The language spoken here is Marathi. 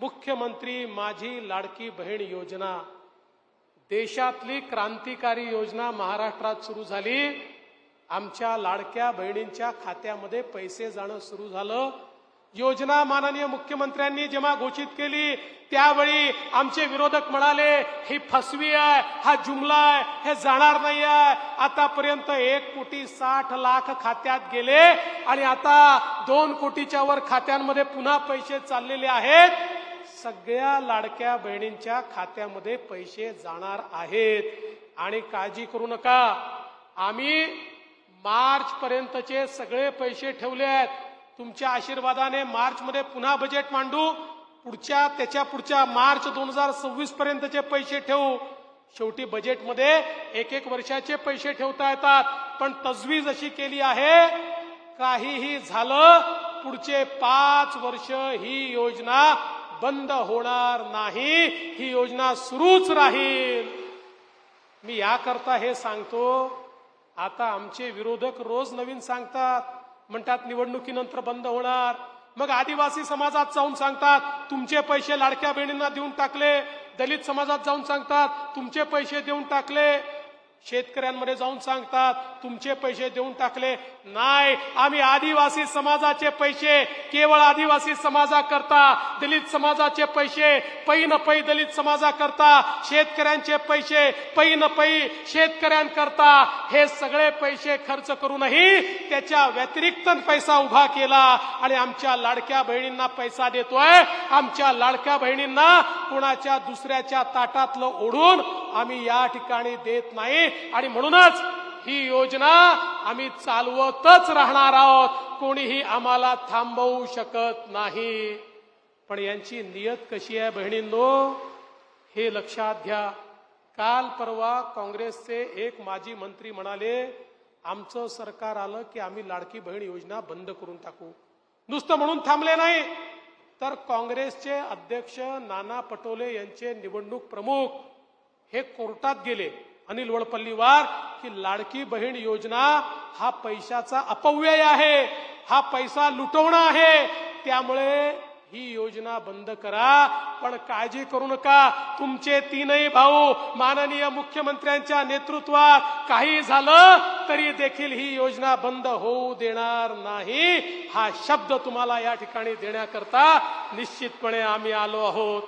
मुख्यमंत्री माझी लाडकी बहीण योजना. देशातली क्रांतिकारी योजना महाराष्ट्रात सुरू झाली. आमच्या लाडक्या बहिणींच्या खात्यामध्ये पैसे जाणं सुरू झालं. योजना माननीय मुख्यमंत्र्यांनी जेव्हा घोषित केली त्यावेळी आमचे विरोधक म्हणाले ही फसवी आहे हा जुमला आहे हे जाणार नाही आहे. आतापर्यंत एक कोटी साठ लाख खात्यात गेले आणि आता दोन कोटीच्या वर खात्यांमध्ये पुन्हा पैसे चाललेले आहेत. सगळ्या लाडक्या बहिणींच्या खात्यामध्ये पैसे जाणार आहेत. आणि काळजी करू नका. आम्ही मार्च पर्यंतचे सगळे पैसे ठेवले आहेत. तुमच्या आशीर्वादाने मार्च मध्ये पुन्हा बजेट मांडू. पुढच्या त्याच्या पुढच्या मार्च दोन हजार सव्वीस पर्यंतचे पैसे ठेवू. शेवटी बजेटमध्ये एक एक वर्षाचे पैसे ठेवता येतात. पण तजवीज अशी केली आहे काहीही झालं पुढचे पाच वर्ष ही योजना बंद होणार नाही ही योजना सुरूच राहील. मी याकरता हे सांगतो आता आमचे विरोधक रोज नवीन सांगतात म्हणतात निवडणुकीनंतर बंद होणार. मग आदिवासी समाजात जाऊन सांगतात तुमचे पैसे लाडक्या बहिणींना देऊन टाकले. दलित समाजात जाऊन सांगतात तुमचे पैसे देऊन टाकले. शेतकऱ्यांमध्ये जाऊन सांगतात तुमचे पैसे देऊन टाकले. नाही आम्ही आदिवासी समाजाचे पैसे केवळ आदिवासी समाजाकरता दलित समाजाचे पैसे पै न पै दलित समाजाकरता शेतकऱ्यांचे पैसे पै न पै शेतकऱ्यांकरता हे सगळे पैसे खर्च करूनही त्याच्या व्यतिरिक्त पैसा उभा केला. आणि आमच्या लाडक्या बहिणींना पैसा देतोय. आमच्या लाडक्या बहिणींना कोणाच्या दुसऱ्याच्या ताटातलं ओढून आम्ही या ठिकाणी देत नाही. आणि म्हणूनच ही योजना आम्ही चालवतच राहणार आहोत. कोणीही आम्हाला थांबवू शकत नाही. पण यांची नियत कशी आहे बहिणींनो? हे लक्षात घ्या. काल परवा काँग्रेसचे एक माजी मंत्री म्हणाले आमचं सरकार आलं की आम्ही लाडकी बहीण योजना बंद करून टाकू. नुसतं म्हणून थांबले नाही. तर काँग्रेसचे अध्यक्ष नाना पटोले यांचे निवडणूक प्रमुख हे कोर्टात गेले. अनिल वडपल्लीवार की लाडकी बहीण योजना हा पैशाचा अपव्यय आहे. हा पैसा लुटवणं आहे. त्यामुळे ही योजना बंद करा. पण काळजी करू नका. तुमचे तीनही भाऊ माननीय मुख्यमंत्र्यांच्या नेतृत्वात काही झालं तरी देखील ही योजना बंद होऊ देणार नाही. हा शब्द तुम्हाला या ठिकाणी देण्याकरता निश्चितपणे आम्ही आलो आहोत.